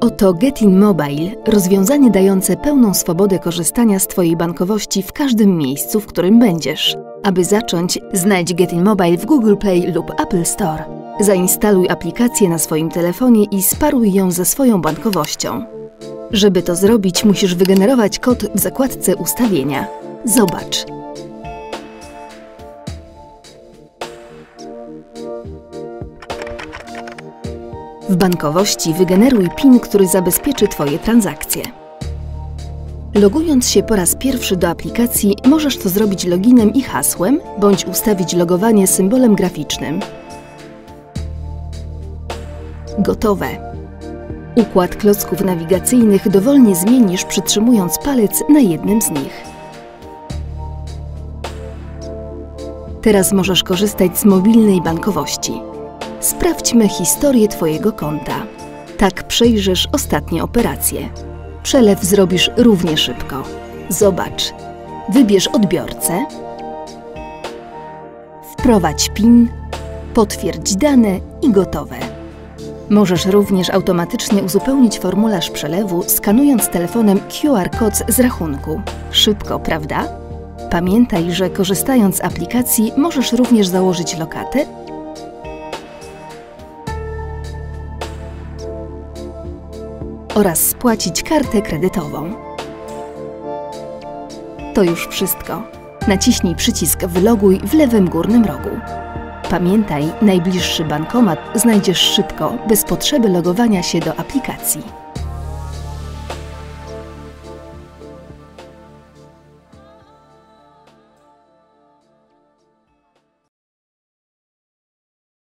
Oto Getin Mobile, rozwiązanie dające pełną swobodę korzystania z Twojej bankowości w każdym miejscu, w którym będziesz. Aby zacząć, znajdź Getin Mobile w Google Play lub Apple Store. Zainstaluj aplikację na swoim telefonie i sparuj ją ze swoją bankowością. Żeby to zrobić, musisz wygenerować kod w zakładce Ustawienia. Zobacz. W bankowości wygeneruj PIN, który zabezpieczy Twoje transakcje. Logując się po raz pierwszy do aplikacji, możesz to zrobić loginem i hasłem, bądź ustawić logowanie symbolem graficznym. Gotowe! Układ klocków nawigacyjnych dowolnie zmienisz przytrzymując palec na jednym z nich. Teraz możesz korzystać z mobilnej bankowości. Sprawdźmy historię Twojego konta. Tak przejrzysz ostatnie operacje. Przelew zrobisz równie szybko. Zobacz. Wybierz odbiorcę. Wprowadź PIN, potwierdź dane i gotowe. Możesz również automatycznie uzupełnić formularz przelewu, skanując telefonem QR kod z rachunku. Szybko, prawda? Pamiętaj, że korzystając z aplikacji możesz również założyć lokatę oraz spłacić kartę kredytową. To już wszystko. Naciśnij przycisk Wyloguj w lewym górnym rogu. Pamiętaj, najbliższy bankomat znajdziesz szybko, bez potrzeby logowania się do aplikacji.